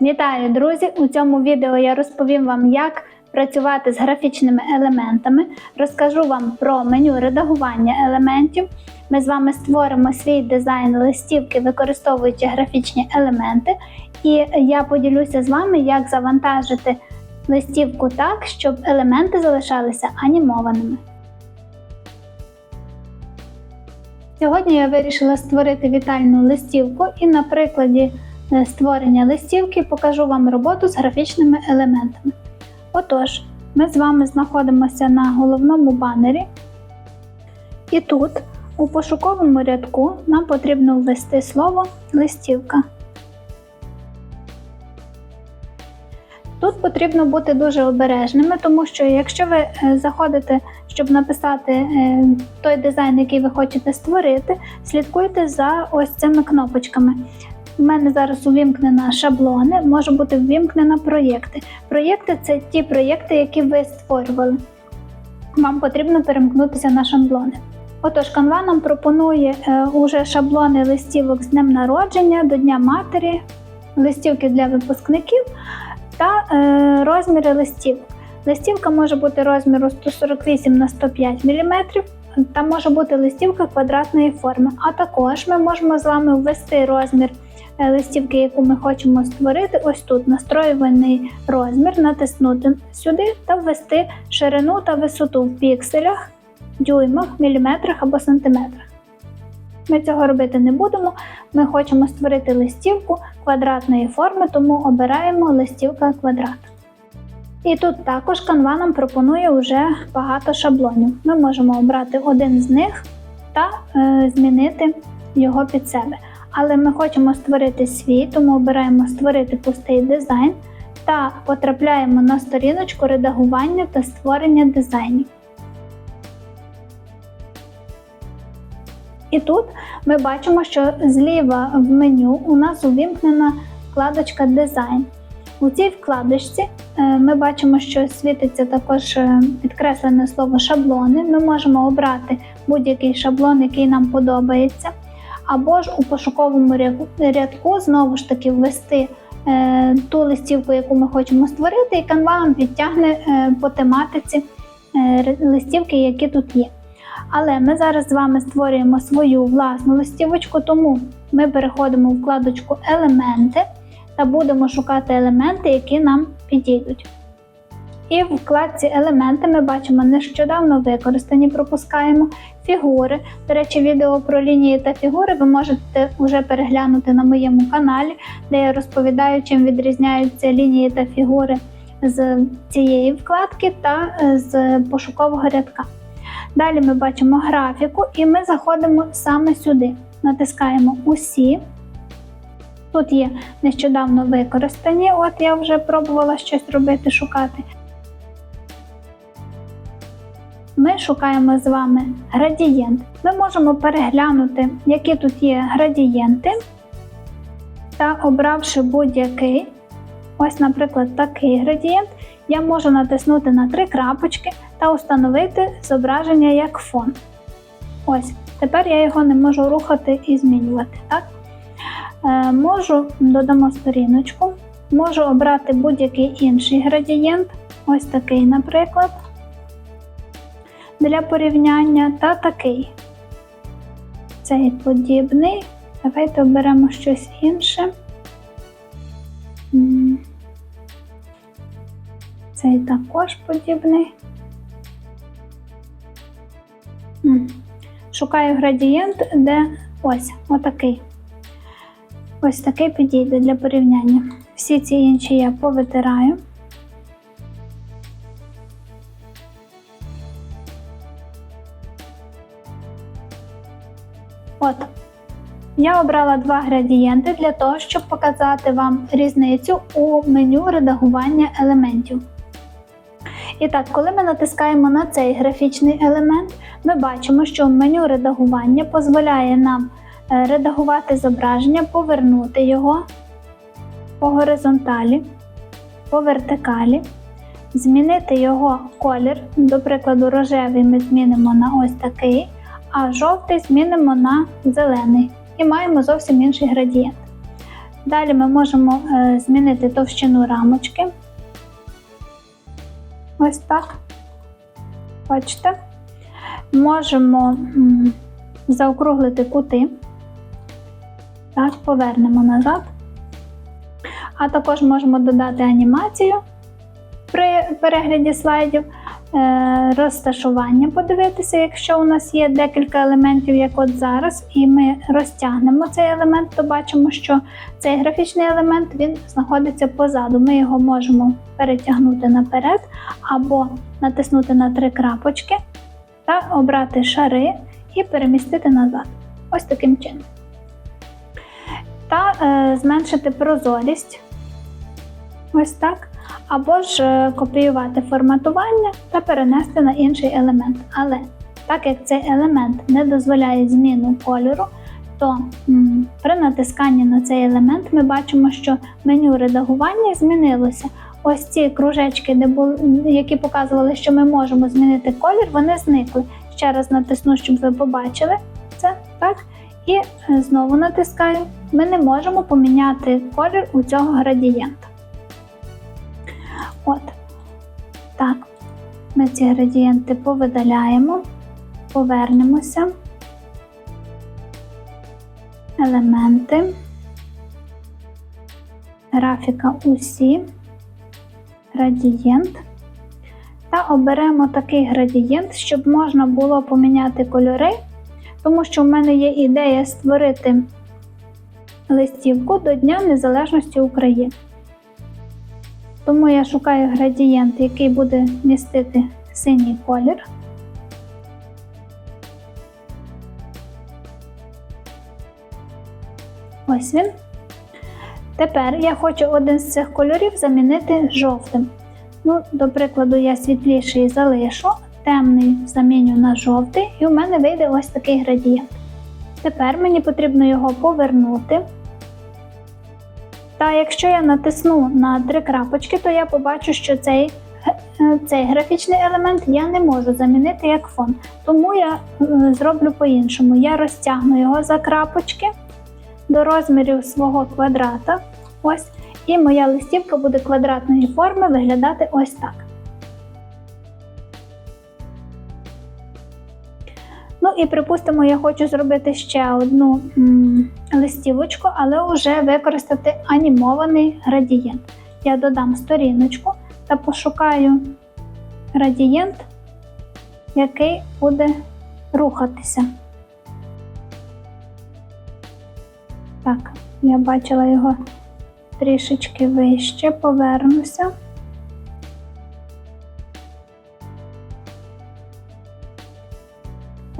Вітаю, друзі! У цьому відео я розповім вам, як працювати з графічними елементами. Розкажу вам про меню редагування елементів. Ми з вами створимо свій дизайн листівки, використовуючи графічні елементи. І я поділюся з вами, як завантажити листівку так, щоб елементи залишалися анімованими. Сьогодні я вирішила створити вітальну листівку і на прикладі створення листівки покажу вам роботу з графічними елементами. Отож, ми з вами знаходимося на головному банері, і тут у пошуковому рядку нам потрібно ввести слово листівка. Тут потрібно бути дуже обережними, тому що якщо ви е, заходите, щоб написати е, той дизайн, який ви хочете створити, слідкуйте за ось цими кнопочками. У мене зараз увімкнена шаблони, може бути ввімкнена проєкти. Проєкти це ті проєкти, які ви створювали. Вам потрібно перемкнутися на шаблони. Отож, Canva нам пропонує е, уже шаблони листівок з днем народження, до Дня матері, листівки для випускників та е, розміри листівок. Листівка може бути розміру 148 на 105 мм та може бути листівка квадратної форми. А також ми можемо з вами ввести розмір листівки, яку ми хочемо створити. Ось тут настроюваний розмір, натиснути сюди та ввести ширину та висоту в пікселях, дюймах, міліметрах або сантиметрах. Ми цього робити не будемо. Ми хочемо створити листівку квадратної форми, тому обираємо листівка квадрат. І тут також Canva нам пропонує вже багато шаблонів. Ми можемо обрати один з них та е, змінити його під себе. Але ми хочемо створити свій, тому обираємо створити пустий дизайн та потрапляємо на сторіночку редагування та створення дизайнів. І тут ми бачимо, що зліва в меню у нас увімкнена вкладочка Дизайн. У цій вкладочці е, ми бачимо, що світиться також е, підкреслене слово шаблони. Ми можемо обрати будь-який шаблон, який нам подобається, або ж у пошуковому рядку знову ж таки ввести е, ту листівку, яку ми хочемо створити, і Canva нам підтягне по тематиці листівки, які тут є. Але ми зараз з вами створюємо свою власну листівочку, тому ми переходимо в вкладочку Елементи та будемо шукати елементи, які нам підійдуть. І в вкладці Елементи ми бачимо нещодавно використані, пропускаємо фігури. До речі, відео про лінії та фігури ви можете вже переглянути на моєму каналі, де я розповідаю, чим відрізняються лінії та фігури з цієї вкладки та з пошукового рядка. Далі ми бачимо графіку і ми заходимо саме сюди. Натискаємо Усі. Тут є нещодавно використані, от я вже пробувала щось робити, шукати. Ми шукаємо з вами градієнт. Ми можемо переглянути, які тут є градієнти, та обравши будь-який, ось, наприклад, такий градієнт, я можу натиснути на три крапочки та установити зображення як фон. Ось, тепер я його не можу рухати і змінювати. Так? Е, Можу додамо сторіночку, можу обрати будь-який інший градієнт, ось такий, наприклад, для порівняння та такий. Цей подібний. Давайте оберемо щось інше. Цей також подібний. Шукаю градієнт, де ось отакий. Ось такий підійде для порівняння. Всі ці інші я повитираю. От. Я обрала два градієнти для того, щоб показати вам різницю у меню редагування елементів. І так, коли ми натискаємо на цей графічний елемент, ми бачимо, що меню редагування дозволяє нам е, редагувати зображення, повернути його по горизонталі, по вертикалі, змінити його колір, до прикладу, рожевий ми змінимо на ось такий, а жовтий змінимо на зелений і маємо зовсім інший градієнт. Далі ми можемо е, змінити товщину рамочки. Ось так. Бачите? Можемо заокруглити кути. Так, повернемо назад. А також можемо додати анімацію при перегляді слайдів, розташування подивитися, якщо у нас є декілька елементів, як от зараз, і ми розтягнемо цей елемент, то бачимо, що цей графічний елемент він знаходиться позаду. Ми його можемо перетягнути наперед або натиснути на три крапочки та обрати шари і перемістити назад. Ось таким чином. Та е, зменшити прозорість. Ось так. Або ж е, копіювати форматування та перенести на інший елемент. Але так як цей елемент не дозволяє зміну кольору, то м, при натисканні на цей елемент ми бачимо, що меню редагування змінилося. Ось ці кружечки, де були, які показували, що ми можемо змінити колір, вони зникли. Ще раз натисну, щоб ви побачили це. Так? І е, знову натискаю. Ми не можемо поміняти колір у цього градієнта. От. Так, ми ці градієнти повидаляємо, повернемося. Елементи. Графіка усі, градієнт. Та оберемо такий градієнт, щоб можна було поміняти кольори, тому що в мене є ідея створити листівку до Дня Незалежності України. Тому я шукаю градієнт, який буде містити синій колір. Ось він. Тепер я хочу один з цих кольорів замінити жовтим. Ну, До прикладу, я світліший залишу, темний заміню на жовтий, і у мене вийде ось такий градієнт. Тепер мені потрібно його повернути. Та якщо я натисну на три крапочки, то я побачу, що цей е, цей графічний елемент я не можу замінити як фон. Тому я е, зроблю по-іншому. Я розтягну його за крапочки до розмірів свого квадрата. Ось, і моя листівка буде квадратної форми виглядати ось так. І припустимо, я хочу зробити ще одну м, листівочку, але вже використати анімований градієнт. Я додам сторіночку та пошукаю градієнт, який буде рухатися. Так, я бачила його трішечки вище, повернуся.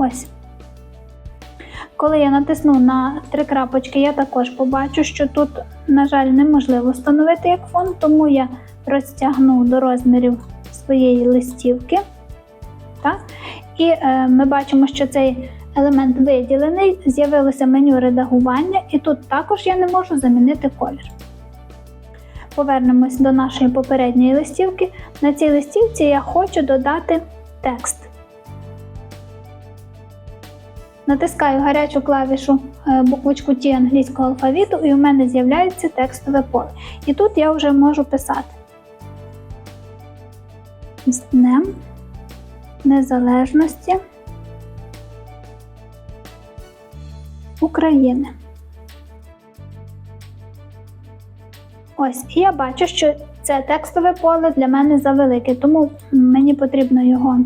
Ось. Коли я натисну на три крапочки, я також побачу, що тут, на жаль, неможливо встановити як фон, тому я розтягну до розмірів своєї листівки. Так? І е, ми бачимо, що цей елемент виділений, з'явилося меню редагування, і тут також я не можу замінити колір. Повернемось до нашої попередньої листівки. На цій листівці я хочу додати текст. Натискаю гарячу клавішу е, буквочку T англійського алфавіту, і у мене з'являється текстове поле. І тут я вже можу писати з Днем Незалежності України. Ось, і я бачу, що це текстове поле для мене завелике, тому мені потрібно його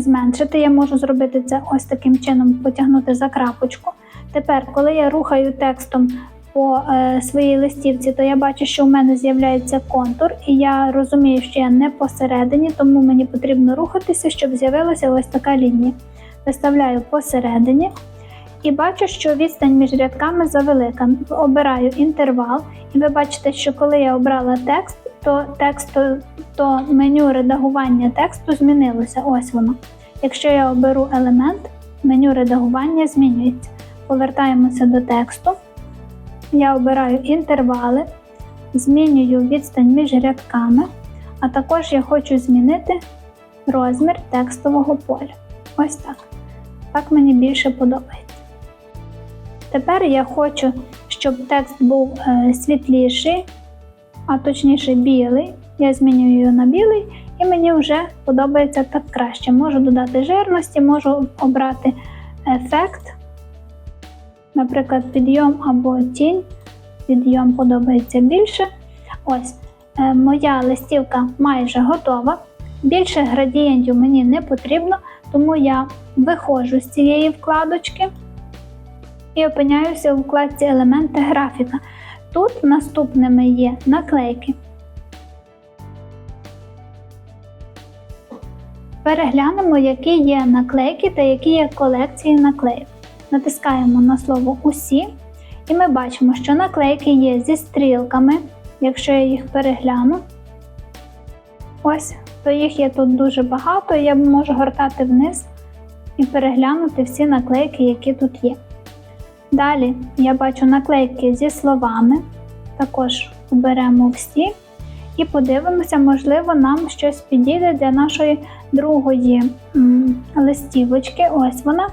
зменшити. Я можу зробити це ось таким чином, потягнути за крапочку. Тепер, коли я рухаю текстом по е, своїй листівці, то я бачу, що у мене з'являється контур, і я розумію, що я не посередині, тому мені потрібно рухатися, щоб з'явилася ось така лінія. Виставляю посередині. І бачу, що відстань між рядками завелика. Обираю інтервал, і ви бачите, що коли я обрала текст, то тексту, то меню редагування тексту змінилося. Ось воно. Якщо я оберу елемент, меню редагування змінюється. Повертаємося до тексту. Я обираю інтервали, змінюю відстань між рядками, а також я хочу змінити розмір текстового поля. Ось так. Так мені більше подобається. Тепер я хочу, щоб текст був е, світліший, а точніше білий. Я змінюю його на білий, і мені вже подобається так краще. Можу додати жирності, можу обрати ефект, наприклад, підйом або тінь. Підйом подобається більше. Ось, е, моя листівка майже готова. Більше градієнтів мені не потрібно, тому я виходжу з цієї вкладочки і опиняюся у вкладці Елементи графіка. Тут наступними є наклейки. Переглянемо, які є наклейки та які є колекції наклейок. Натискаємо на слово Усі, і ми бачимо, що наклейки є зі стрілками. Якщо я їх перегляну, ось, то їх є тут дуже багато, я можу гортати вниз і переглянути всі наклейки, які тут є. Далі я бачу наклейки зі словами, також оберемо всі і подивимося, можливо, нам щось підійде для нашої другої м, листівочки. Ось вона.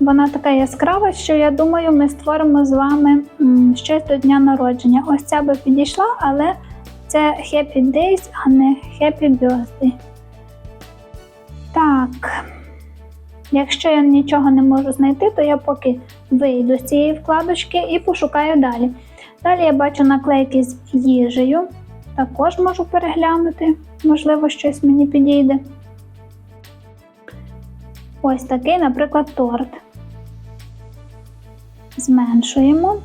Вона така яскрава, що я думаю, ми створимо з вами м, щось до дня народження. Ось ця би підійшла, але це Happy Days, а не Happy Birthday. Так. Якщо я нічого не можу знайти, то я поки вийду з цієї вкладочки і пошукаю далі. Далі я бачу наклейки з їжею. Також можу переглянути, можливо, щось мені підійде. Ось такий, наприклад, торт. Зменшуємо,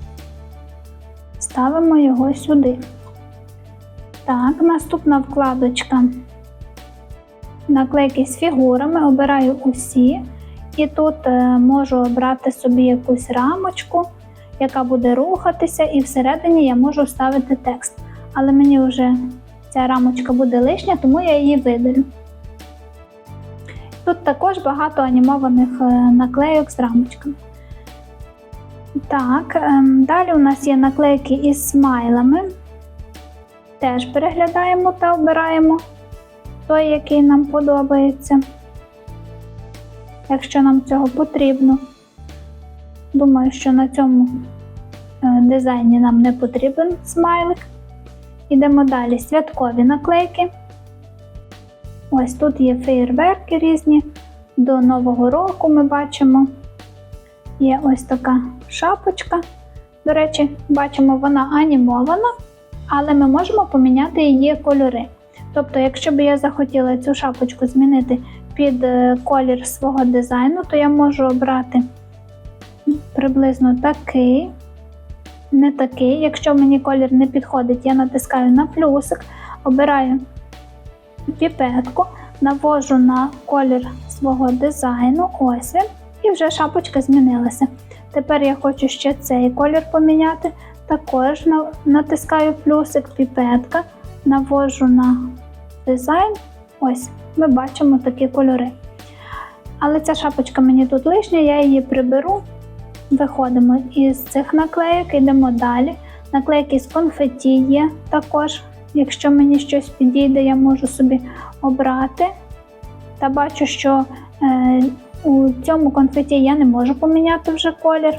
ставимо його сюди. Так, наступна вкладочка. Наклейки з фігурами, обираю усі. І тут е, можу обрати собі якусь рамочку, яка буде рухатися, і всередині я можу вставити текст. Але мені вже ця рамочка буде лишня, тому я її видалю. Тут також багато анімованих е, наклейок з рамочками. Так, ем, далі у нас є наклейки із смайлами. Теж переглядаємо та обираємо той, який нам подобається. Якщо нам цього потрібно. Думаю, що на цьому е, дизайні нам не потрібен смайлик. Ідемо далі. Святкові наклейки. Ось тут є феєрверки різні. До Нового року ми бачимо. Є ось така шапочка. До речі, бачимо, вона анімована, але ми можемо поміняти її кольори. Тобто, якщо б я захотіла цю шапочку змінити під е, колір свого дизайну, то я можу обрати приблизно такий, не такий. Якщо мені колір не підходить, я натискаю на плюсик, обираю піпетку, навожу на колір свого дизайну, ось він, і вже шапочка змінилася. Тепер я хочу ще цей колір поміняти. Також натискаю плюсик піпетка, навожу на дизайн. Ось, ми бачимо такі кольори. Але ця шапочка мені тут лишня, я її приберу. Виходимо із цих наклейок, йдемо далі. Наклейки з конфеті є також. Якщо мені щось підійде, я можу собі обрати. Та бачу, що е, у цьому конфеті я не можу поміняти вже колір.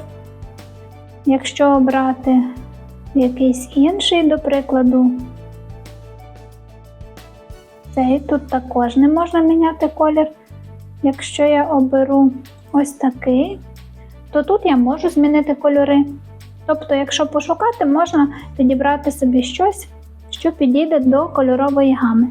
Якщо обрати якийсь інший, до прикладу, цей тут також не можна міняти колір. Якщо я оберу ось такий, то тут я можу змінити кольори. Тобто, якщо пошукати, можна підібрати собі щось, що підійде до кольорової гами.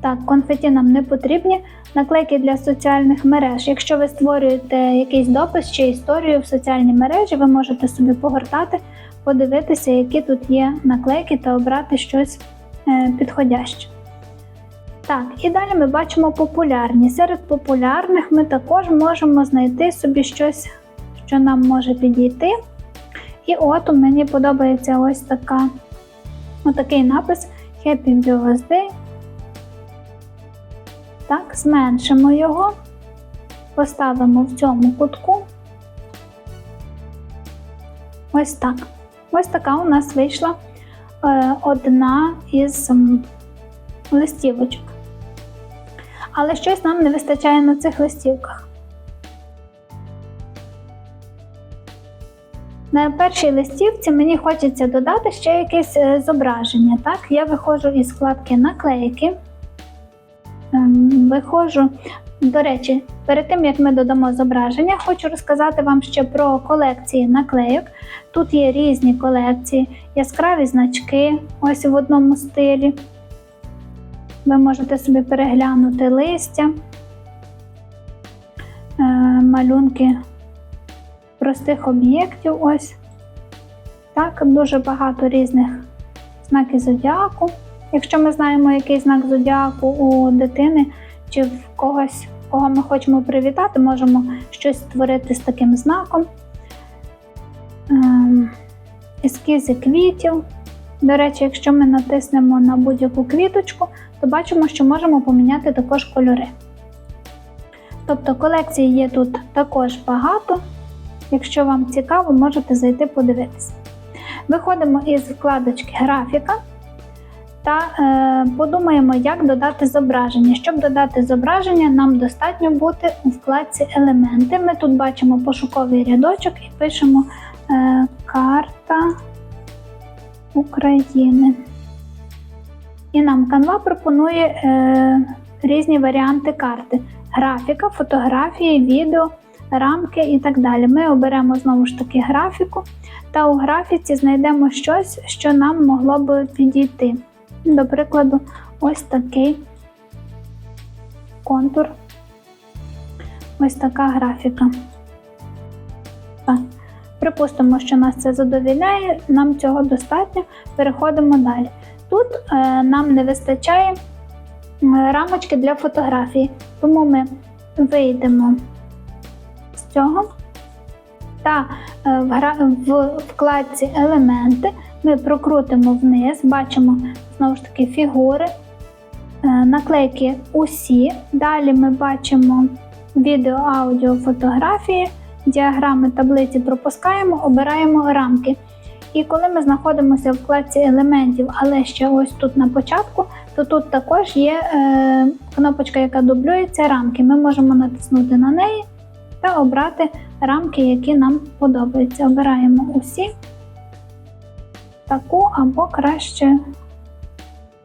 Так, конфеті нам не потрібні. Наклейки для соціальних мереж. Якщо ви створюєте якийсь допис чи історію в соціальній мережі, ви можете собі погортати, подивитися, які тут є наклейки та обрати щось е, підходяще. Так, і далі ми бачимо популярні. Серед популярних ми також можемо знайти собі щось, що нам може підійти. І от у мені подобається ось така, отакий напис Happy Birthday. Так, зменшимо його, поставимо в цьому кутку. Ось так. Ось така у нас вийшла е, одна із листівочок. Але щось нам не вистачає на цих листівках. На першій листівці мені хочеться додати ще якесь е, зображення. Так, я виходжу із вкладки наклейки. Ем, Виходжу, до речі, перед тим як ми додамо зображення, хочу розказати вам ще про колекції наклейок. Тут є різні колекції, яскраві значки, ось в одному стилі. Ви можете собі переглянути листя, е, малюнки простих об'єктів. Ось. Так, дуже багато різних знаків зодіаку. Якщо ми знаємо, який знак зодіаку у дитини чи в когось, кого ми хочемо привітати, можемо щось створити з таким знаком. Ем, Ескізи квітів. До речі, якщо ми натиснемо на будь-яку квіточку, то бачимо, що можемо поміняти також кольори. Тобто колекцій є тут також багато. Якщо вам цікаво, можете зайти подивитися. Виходимо із вкладочки графіка та е, подумаємо, як додати зображення. Щоб додати зображення, нам достатньо бути у вкладці елементи. Ми тут бачимо пошуковий рядочок і пишемо е, карта України. І нам Canva пропонує е, різні варіанти карти: графіка, фотографії, відео, рамки і так далі. Ми оберемо знову ж таки графіку, та у графіці знайдемо щось, що нам могло би підійти. До прикладу, ось такий контур. Ось така графіка. Так. Припустимо, що нас це задовільняє, нам цього достатньо. Переходимо далі. Тут е, нам не вистачає рамочки для фотографії, тому ми вийдемо з цього та е, в, вкладці елементи ми прокрутимо вниз, бачимо знову ж таки фігури, е, наклейки усі. Далі ми бачимо відео, аудіо, фотографії, діаграми таблиці пропускаємо, обираємо рамки. І коли ми знаходимося в вкладці елементів, але ще ось тут на початку, то тут також є е, кнопочка, яка дублюється рамки. Ми можемо натиснути на неї та обрати рамки, які нам подобаються. Обираємо усі таку або краще,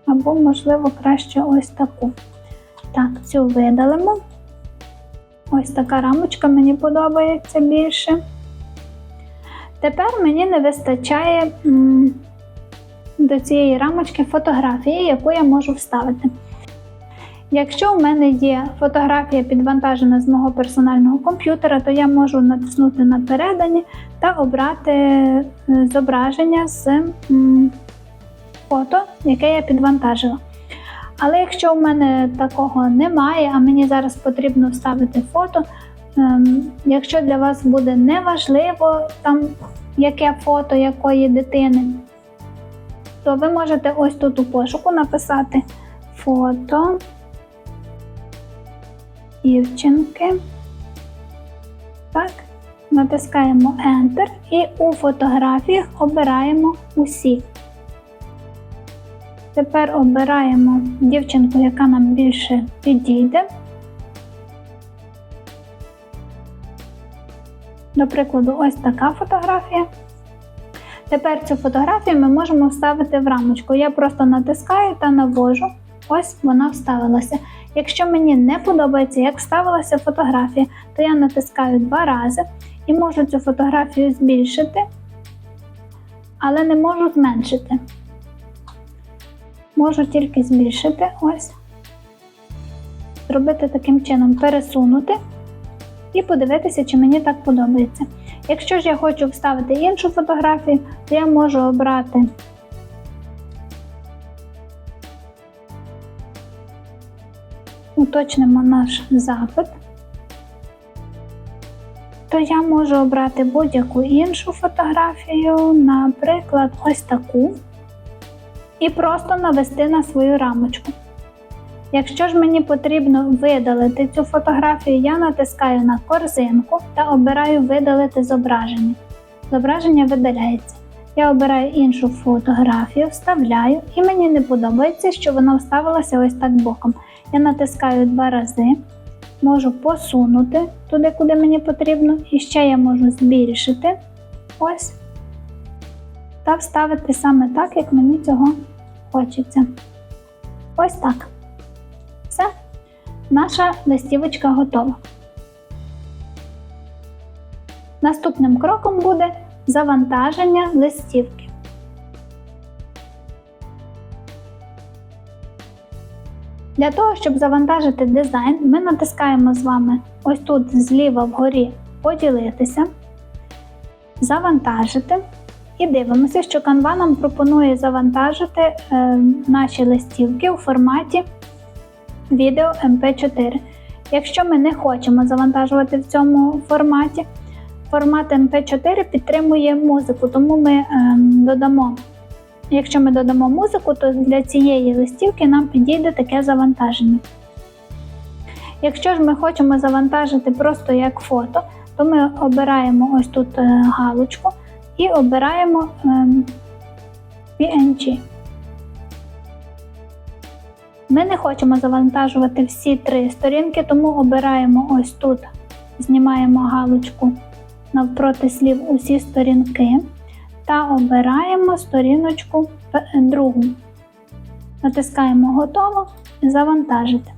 або, можливо, краще ось таку. Так, цю видалимо. Ось така рамочка мені подобається більше. Тепер мені не вистачає м, до цієї рамочки фотографії, яку я можу вставити. Якщо у мене є фотографія підвантажена з мого персонального комп'ютера, то я можу натиснути на передані та обрати е, зображення з фото, яке я підвантажила. Але якщо у мене такого немає, а мені зараз потрібно вставити фото, якщо для вас буде неважливо, там, яке фото якої дитини, то ви можете ось тут у пошуку написати фото дівчинки. Так, натискаємо Enter і у фотографіях обираємо усі. Тепер обираємо дівчинку, яка нам більше підійде. До прикладу, ось така фотографія. Тепер цю фотографію ми можемо вставити в рамочку. Я просто натискаю та навожу. Ось вона вставилася. Якщо мені не подобається, як вставилася фотографія, то я натискаю два рази і можу цю фотографію збільшити, але не можу зменшити. Можу тільки збільшити ось, зробити таким чином, пересунути і подивитися, чи мені так подобається. Якщо ж я хочу вставити іншу фотографію, то я можу обрати уточнимо наш запит, то я можу обрати будь-яку іншу фотографію, наприклад, ось таку, і просто навести на свою рамочку. Якщо ж мені потрібно видалити цю фотографію, я натискаю на корзинку та обираю видалити зображення. Зображення видаляється. Я обираю іншу фотографію, вставляю, і мені не подобається, що вона вставилася ось так боком. Я натискаю два рази, можу посунути туди, куди мені потрібно, і ще я можу збільшити. ось та вставити саме так, як мені цього хочеться. Ось так. Наша листівочка готова. Наступним кроком буде завантаження листівки. Для того, щоб завантажити дизайн, ми натискаємо з вами ось тут зліва вгорі поділитися, завантажити і дивимося, що Canva нам пропонує завантажити е, наші листівки у форматі відео MP4. Якщо ми не хочемо завантажувати в цьому форматі, формат MP4 підтримує музику, тому ми е, додамо. Якщо ми додамо музику, то для цієї листівки нам підійде таке завантаження. Якщо ж ми хочемо завантажити просто як фото, то ми обираємо ось тут е, галочку і обираємо ем, PNG. Ми не хочемо завантажувати всі три сторінки, тому обираємо ось тут, знімаємо галочку навпроти слів усі сторінки та обираємо сторіночку другу. Натискаємо готово завантажити.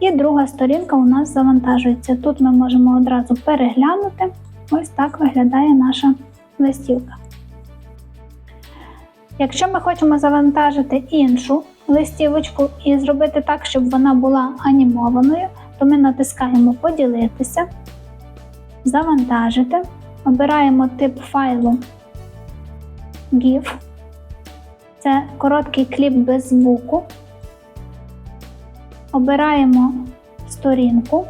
І друга сторінка у нас завантажується. Тут ми можемо одразу переглянути. Ось так виглядає наша листівка. Якщо ми хочемо завантажити іншу листівочку і зробити так, щоб вона була анімованою, то ми натискаємо Поділитися, Завантажити, обираємо тип файлу GIF. Це короткий кліп без звуку. Обираємо сторінку.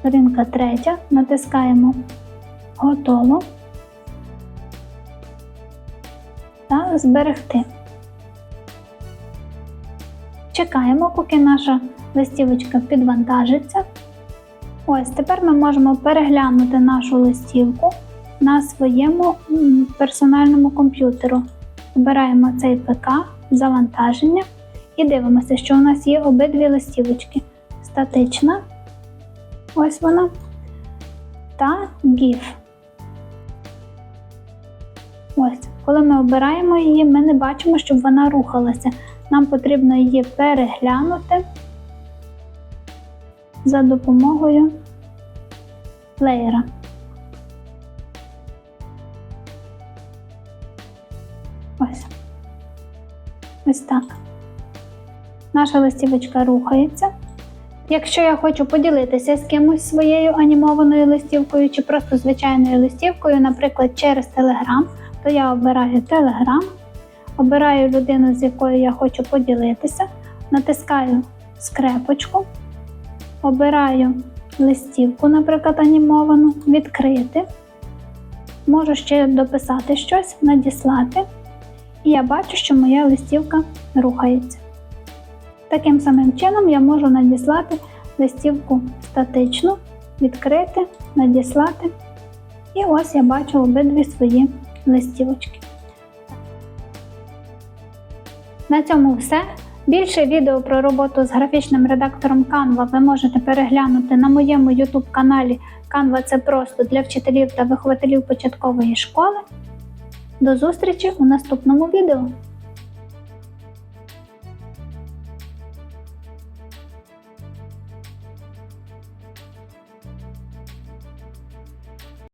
Сторінка третя, натискаємо Готово зберегти. Чекаємо, поки наша листівочка підвантажиться. Ось тепер ми можемо переглянути нашу листівку на своєму персональному комп'ютеру. Обираємо цей ПК, завантаження і дивимося, що у нас є обидві листівочки. Статична, ось вона, та GIF. Коли ми обираємо її, ми не бачимо, щоб вона рухалася. Нам потрібно її переглянути за допомогою плеєра. Ось. Ось так. Наша листівочка рухається. Якщо я хочу поділитися з кимось своєю анімованою листівкою чи просто звичайною листівкою, наприклад, через Telegram, то я обираю Telegram, обираю людину, з якою я хочу поділитися, натискаю скрепочку, обираю листівку, наприклад, анімовану, відкрити. Можу ще дописати щось, надіслати. І я бачу, що моя листівка рухається. Таким самим чином я можу надіслати листівку статичну, відкрити, надіслати. І ось я бачу обидві свої листівочки. На цьому все. Більше відео про роботу з графічним редактором Canva ви можете переглянути на моєму YouTube каналі Canva це просто для вчителів та вихователів початкової школи. До зустрічі у наступному відео!